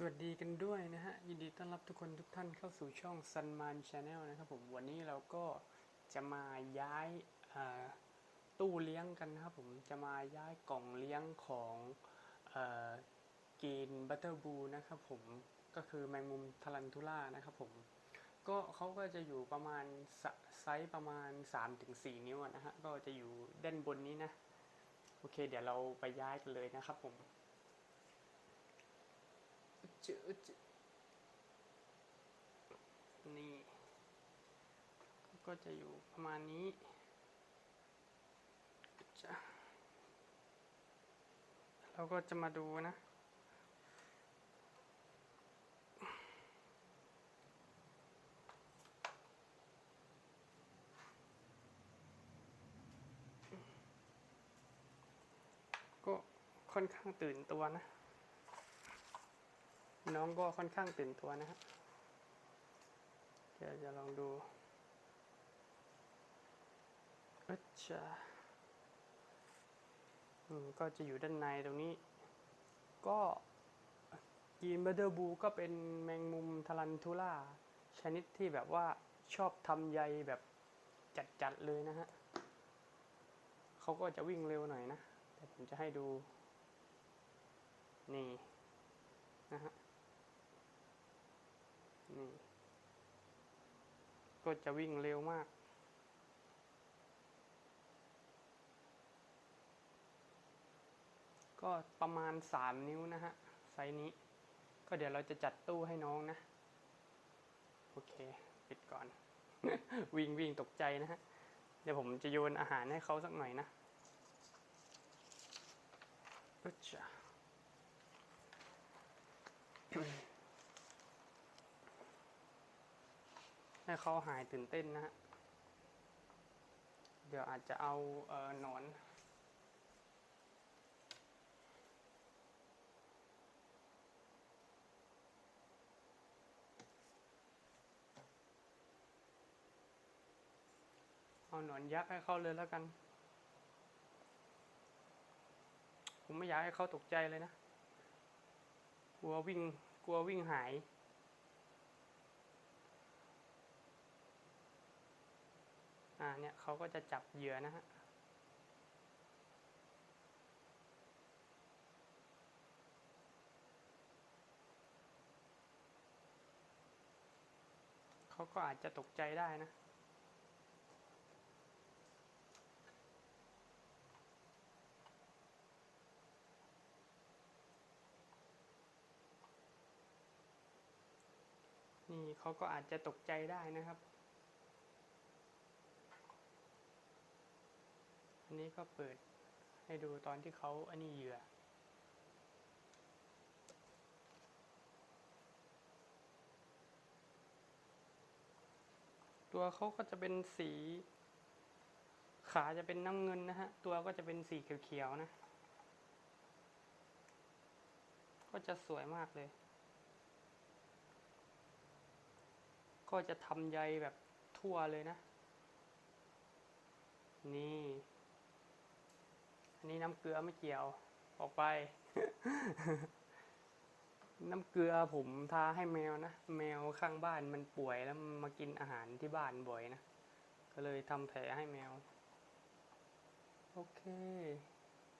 สวัสดีกันด้วยนะฮะ ยินดีต้อนรับทุกคนทุกท่านเข้าสู่ช่อง Sunman Channel นะครับผมวันนี้เราก็จะมาย้ายตู้เลี้ยงกันนะครับผมจะมาย้ายกล่องเลี้ยงของกีนบัตเตอร์บูนะครับผมก็คือแมงมุมทารันทูล่านะครับผมก็เขาก็จะอยู่ประมาณไซส์ประมาณ 3-4 นิ้วนะฮะก็จะอยู่ด้านบนนี้นะ โอเค เดี๋ยวเราไปย้ายกันเลยนะครับผม จืดนี่ ก็จะอยู่ประมาณนี้จะเราก็จะมาดูนะ ก็ค่อนข้างตื่นตัวนะ น้องก็ค่อนข้างตื่นตัวนะฮะเดี๋ยวจะลองดูอัจฉาอืมก็จะอยู่ด้านในตรงนี้ ก็ยีนเบเดอร์บูก็เป็นแมงมุมทารันทูล่า ชนิดที่แบบว่าชอบทำใยแบบจัดๆเลยนะฮะเขาก็จะวิ่งเร็วหน่อยนะ แต่ผมจะให้ดู นี่ นะฮะ นี่ ก็จะวิ่งเร็วมาก ก็ประมาณ 3 นิ้วนะฮะ ไซส์นี้ ก็เดี๋ยวเราจะจัดตู้ให้น้องนะ โอเค ปิดก่อน วิ่งวิ่งตกใจนะฮะ เดี๋ยวผมจะโยนอาหารให้เขาสักหน่อยนะอึ๊ดจ้ะ ให้เขาหายตื่นเต้นนะฮะ เดี๋ยวอาจจะเอาเออหนอนเอาหนอนยักษ์ให้เขาเลยแล้วกัน ผมไม่อยากให้เขาตกใจเลยนะ กลัววิ่ง กลัววิ่งหาย อ่า เนี่ยเขาก็จะจับเหยื่อนะฮะเขาก็อาจจะตกใจได้นะนี่เขาก็อาจจะตกใจได้นะครับ อันนี้ก็เปิดให้ดูตอนที่เขาอันนี้เหยื่อ ตัวเขาก็จะเป็นสี ขาจะเป็นน้ำเงินนะฮะ ตัวก็จะเป็นสีเขียวๆนะ ก็จะสวยมากเลย ก็จะทำใยแบบทั่วเลยนะ นี่ นนี้น้ำเกลือไม่เกี่ยว ออกไป น้ำเกลือผมทาให้แมวนะ แมวข้างบ้านมันป่วยแล้วมากินอาหารที่บ้านบ่อยนะ ก็เลยทำแผลให้แมว โอเค